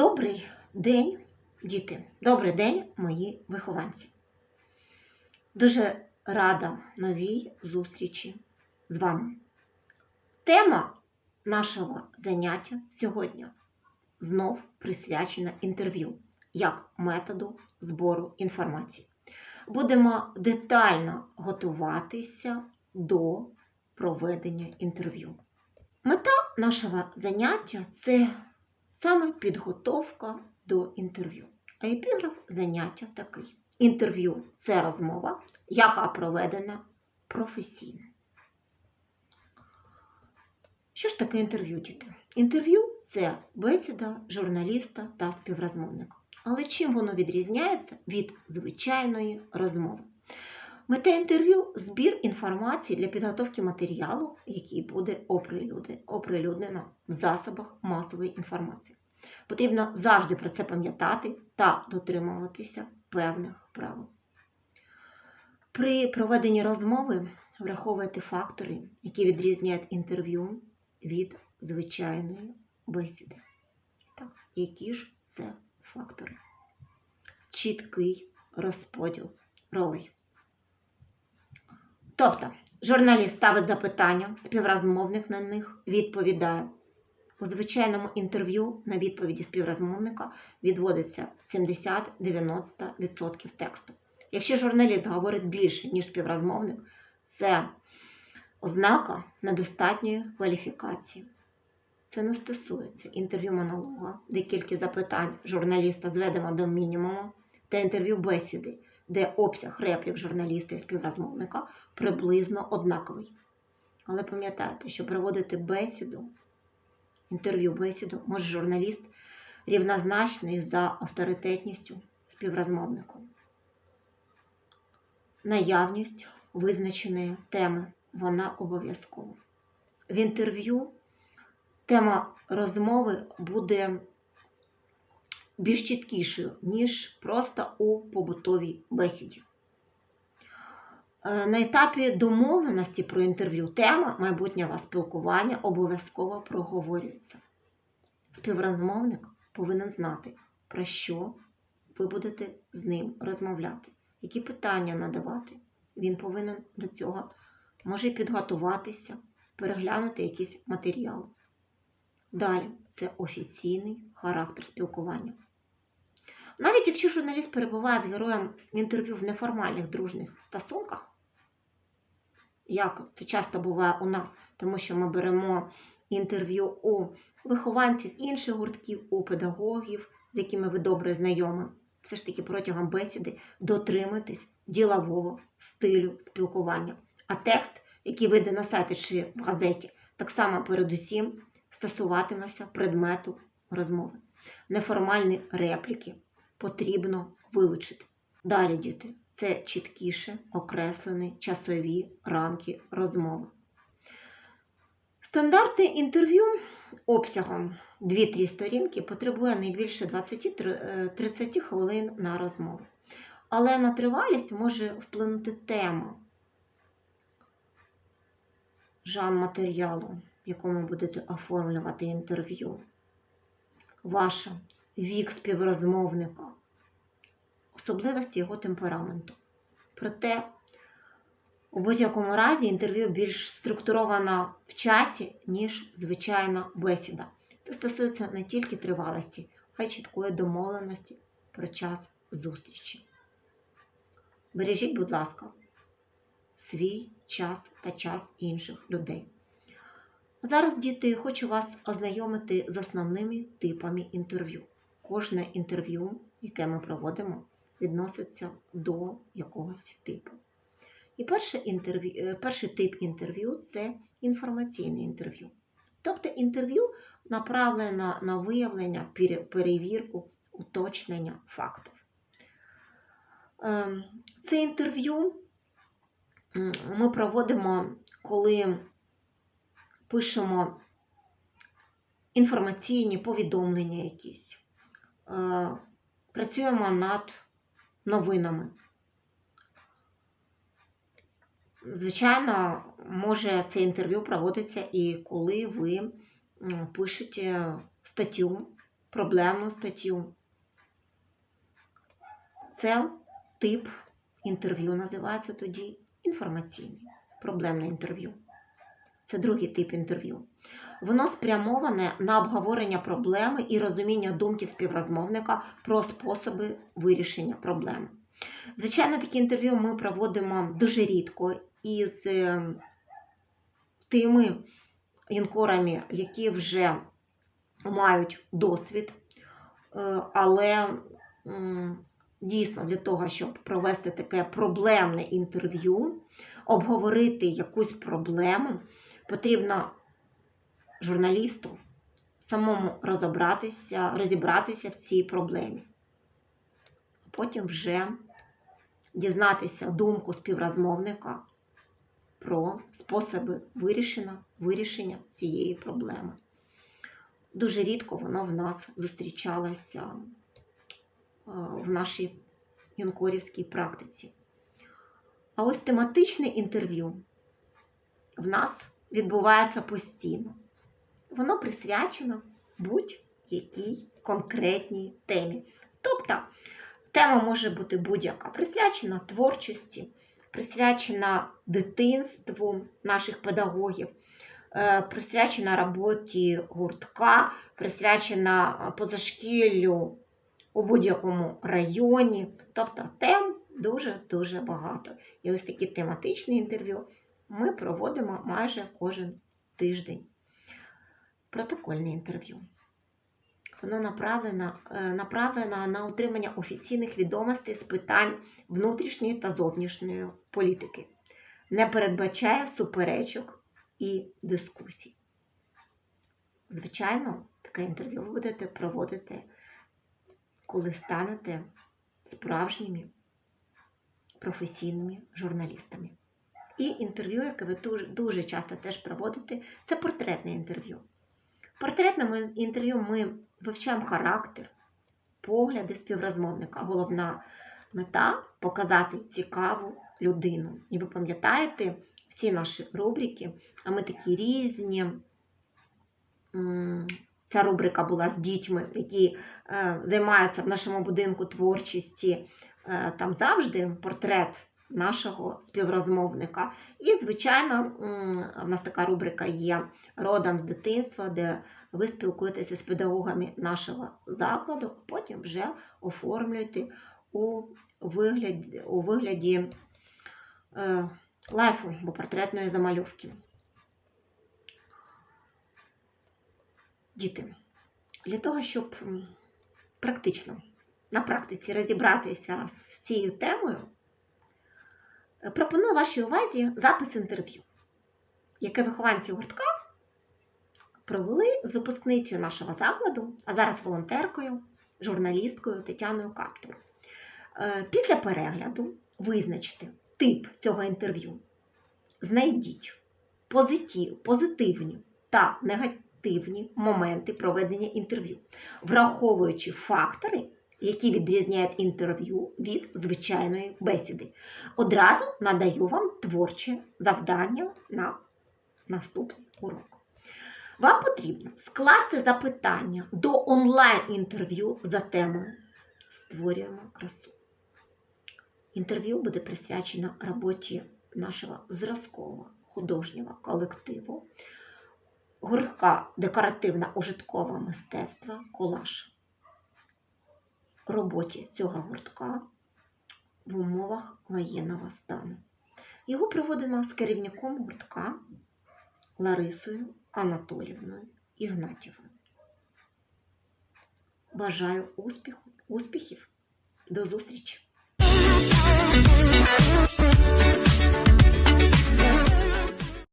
Добрий день, діти! Добрий день, мої вихованці. Дуже рада новій зустрічі з вами. Тема нашого заняття сьогодні знов присвячена інтерв'ю як методу збору інформації. Будемо детально готуватися до проведення інтерв'ю. Мета нашого заняття це саме підготовка до інтерв'ю. А епіграф заняття такий. Інтерв'ю це розмова, яка проведена професійно. Що ж таке інтерв'ю, діти? Інтерв'ю це бесіда журналіста та співрозмовника. Але чим воно відрізняється від звичайної розмови? Мета інтерв'ю збір інформації для підготовки матеріалу, який буде оприлюднено в засобах масової інформації. Потрібно завжди про це пам'ятати та дотримуватися певних правил. При проведенні розмови враховуйте фактори, які відрізняють інтерв'ю від звичайної бесіди. Так, які ж це фактори? Чіткий розподіл ролей. Тобто, журналіст ставить запитання, співрозмовник на них відповідає. У звичайному інтерв'ю на відповіді співрозмовника відводиться 70-90% тексту. Якщо журналіст говорить більше, ніж співрозмовник, це ознака недостатньої кваліфікації. Це не стосується інтерв'ю монолога, де кількість запитань журналіста зведено до мінімуму, та інтерв'ю бесіди, де обсяг реплік журналіста і співрозмовника приблизно однаковий. Але пам'ятайте, що проводити бесіду, інтерв'ю бесіду може журналіст рівнозначний за авторитетністю співрозмовнику. Наявність визначеної теми вона обов'язкова. В інтерв'ю тема розмови буде більш чіткішою, ніж просто у побутовій бесіді. Е, На етапі домовленості про інтерв'ю тема майбутнього спілкування обов'язково проговорюється. Співрозмовник повинен знати, про що ви будете з ним розмовляти, які питання надавати. Він повинен до цього може підготуватися, переглянути якісь матеріали. Далі це офіційний характер спілкування. Навіть якщо журналіст перебуває з героєм інтерв'ю в неформальних дружніх стосунках, як це часто буває у нас, тому що ми беремо інтерв'ю у вихованців інших гуртків, у педагогів, з якими ви добре знайомі, все ж таки протягом бесіди дотримуйтесь ділового стилю спілкування. А текст, який вийде на сайті чи в газеті, так само передусім стосуватиметься предмету розмови. Неформальні репліки потрібно вилучити. Далі, діти, це чіткіше окреслені часові рамки розмови. Стандартне інтерв'ю обсягом 2-3 сторінки потребує не більше 20-30 хвилин на розмову. Але на тривалість може вплинути тема жан матеріалу, в якому будете оформлювати інтерв'ю. Ваша вік співрозмовника, особливості його темпераменту. Проте, у будь-якому разі інтерв'ю більш структуровано в часі, ніж звичайна бесіда. Це стосується не тільки тривалості, а й чіткої домовленості про час зустрічі. Бережіть, будь ласка, свій час та час інших людей. Зараз, діти, хочу вас ознайомити з основними типами інтерв'ю. Кожне інтерв'ю, яке ми проводимо, відноситься до якогось типу. І перший, інтерв'ю, перший тип інтерв'ю це інформаційне інтерв'ю. Тобто інтерв'ю направлено на виявлення, перевірку, уточнення фактів. Ем, Це інтерв'ю ми проводимо, коли пишемо інформаційні повідомлення якісь, е, працюємо над новинами. Звичайно, може це інтерв'ю проводиться і коли ви пишете статтю проблемну статтю. Це тип інтерв'ю називається тоді інформаційний, проблемне інтерв'ю. Це другий тип інтерв'ю. Воно спрямоване на обговорення проблеми і розуміння думки співрозмовника про способи вирішення проблеми. Звичайно, такі інтерв'ю ми проводимо дуже рідко із е, тими інкорами, які вже мають досвід, Е, але дійсно для того, щоб провести таке проблемне інтерв'ю, обговорити якусь проблему, потрібно журналісту самому розібратися, розібратися в цій проблемі. Потім вже дізнатися думку співрозмовника про способи вирішення, вирішення цієї проблеми. Дуже рідко воно в нас зустрічалося в нашій юнкорівській практиці. А ось тематичне інтерв'ю в нас відбувається постійно. Воно присвячено будь-якій конкретній темі. Тобто тема може бути будь-яка, присвячена творчості, присвячена дитинству наших педагогів, е, присвячена роботі гуртка, присвячена е, позашкіллю у будь-якому районі. Тобто тем дуже-дуже багато. І ось такі тематичні інтерв'ю ми проводимо майже кожен тиждень. Протокольне інтерв'ю. Воно направлено, е, направлено на отримання офіційних відомостей з питань внутрішньої та зовнішньої політики, не передбачає суперечок і дискусій. Звичайно, таке інтерв'ю ви будете проводити, коли станете справжніми професійними журналістами. І інтерв'ю, яке ви дуже, дуже часто теж проводите, це портретне інтерв'ю. Портретному інтерв'ю ми вивчаємо характер, погляди співрозмовника. Головна мета показати цікаву людину. І ви пам'ятаєте всі наші рубрики, а ми такі різні. Ця рубрика була з дітьми, які е, займаються в нашому будинку творчості. Е, там завжди портрет нашого співрозмовника. І, звичайно, в нас така рубрика є родом з дитинства, де ви спілкуєтеся з педагогами нашого закладу, а потім вже оформлюєте у вигляді, у вигляді е, лайфу або портретної замальовки. Діти, для того, щоб практично на практиці розібратися з цією темою, пропоную вашій увазі запис інтерв'ю, яке вихованці гуртка провели з випускницею нашого закладу, а зараз волонтеркою, журналісткою Тетяною Каптур. Е, Після перегляду визначте тип цього інтерв'ю. Знайдіть позитив, позитивні та негативні моменти проведення інтерв'ю, враховуючи фактори, які відрізняють інтерв'ю від звичайної бесіди. Одразу надаю вам творче завдання на наступний урок. Вам потрібно скласти запитання до онлайн-інтерв'ю за темою Створюємо красу. Інтерв'ю буде присвячено роботі нашого зразкового художнього колективу, гуртка декоративно-ужиткового мистецтва Колаж. Роботі цього гуртка в умовах воєнного стану. Його проводимо з керівником гуртка Ларисою Анатолівною Ігнатівною. Бажаю успіху, успіхів. До зустрічі!